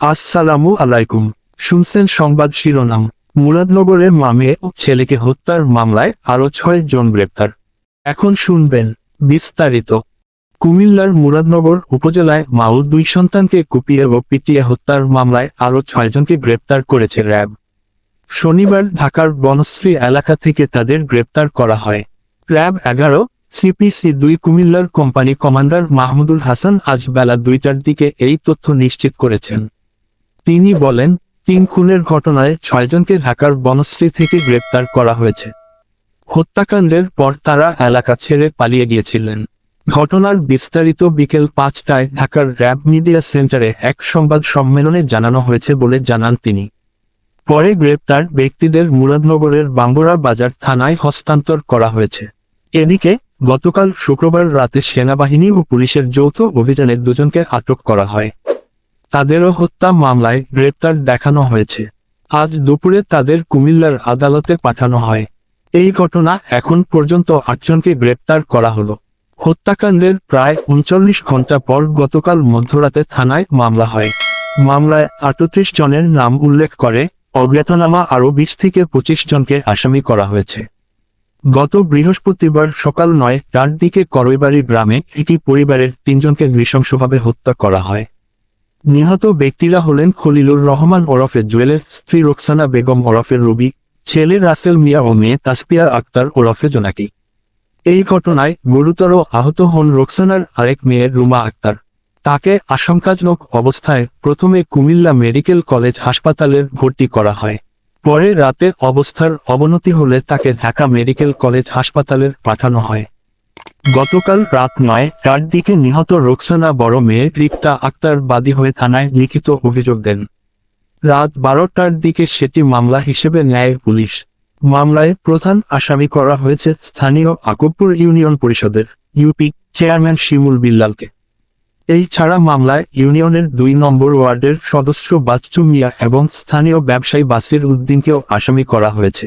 আসসালামু আলাইকুম। শুনছেন সংবাদ শিরোনাম। মুরাদনগরের মামে ও ছেলেকে হত্যার মামলায় আরও ছয় জন গ্রেপ্তার। এখন শুনবেন বিস্তারিত। কুমিল্লার মুরাদনগর উপজেলায় মাউর দুই সন্তানকে কুপিয়ে ও পিটিয়ে হত্যার মামলায় আরও ছয়জনকে গ্রেপ্তার করেছে র্যাব। শনিবার ঢাকার বনশ্রী এলাকা থেকে তাদের গ্রেপ্তার করা হয়। র্যাব এগারো, সিপিসি দুই কুমিল্লার কোম্পানি কমান্ডার মাহমুদুল হাসান আজ বেলা দুইটার দিকে এই তথ্য নিশ্চিত করেছেন। তিনি বলেন, তিন খুনের ঘটনায় ছয়জনকে ঢাকার বনশ্রী থেকে গ্রেপ্তার করা হয়েছে। হত্যাকাণ্ডের পর তারা এলাকা ছেড়ে পালিয়ে গিয়েছিলেন। ঘটনার বিস্তারিত বিকেল পাঁচটায় ঢাকার র্যাব মিডিয়া সেন্টারে এক সংবাদ সম্মেলনে জানানো হয়েছে বলে জানান তিনি। পরে গ্রেপ্তার ব্যক্তিদের মুরাদনগরের বাঙ্গুরা বাজার থানায় হস্তান্তর করা হয়েছে। এদিকে, গতকাল শুক্রবার রাতে সেনাবাহিনী ও পুলিশের যৌথ অভিযানে দুজনকে আটক করা হয়। তাদেরও হত্যা মামলায় গ্রেপ্তার দেখানো হয়েছে। আজ দুপুরে তাদের কুমিল্লার আদালতে পাঠানো হয়। এই ঘটনা এখন পর্যন্ত আটজনকে গ্রেপ্তার করা হলো। হত্যাকাণ্ডের প্রায় উনচল্লিশ ঘণ্টা পর গতকাল মধ্যরাতে থানায় মামলা হয়। মামলায় আটত্রিশ জনের নাম উল্লেখ করে অজ্ঞাতনামা আরও বিশ থেকে পঁচিশ জনকে আসামি করা হয়েছে। গত বৃহস্পতিবার সকাল নয়টার দিকে করইবাড়ি গ্রামে একটি পরিবারের তিনজনকে নৃশংসভাবে হত্যা করা হয়। নিহত ব্যক্তিরা হলেন খলিলুর রহমান ওরফে জুয়েলের স্ত্রী রোকসানা বেগম ওরফে রবি, ছেলে রাসেল মিয়া ও মেয়ে তাসপিয়া আক্তার ওরফে জোনাকি। এই ঘটনায় গুরুতর আহত হন রোকসানার আরেক মেয়ে রুমা আক্তার। তাকে আশঙ্কাজনক অবস্থায় প্রথমে কুমিল্লা মেডিকেল কলেজ হাসপাতালে ভর্তি করা হয়। পরে রাতে অবস্থার অবনতি হলে তাকে ঢাকা মেডিকেল কলেজ হাসপাতালের পাঠানো হয়। গতকাল রাত নয় তার দিকে নিহত রোকসানা বড় মেয়ে রিক্তা আক্তার বাদী হয়ে থানায় লিখিত অভিযোগ দেন। রাত বারোটার দিকে সেটি মামলা হিসেবে নেয় পুলিশ। মামলায় প্রধান আসামি করা হয়েছে স্থানীয় আকবপুর ইউনিয়ন পরিষদের, ইউপি চেয়ারম্যান শিমুল বিল্লালকে। এই ছাড়া মামলায় ইউনিয়নের দুই নম্বর ওয়ার্ডের সদস্য বাচ্চু মিয়া এবং স্থানীয় ব্যবসায়ী বাসির উদ্দিনকেও আসামি করা হয়েছে।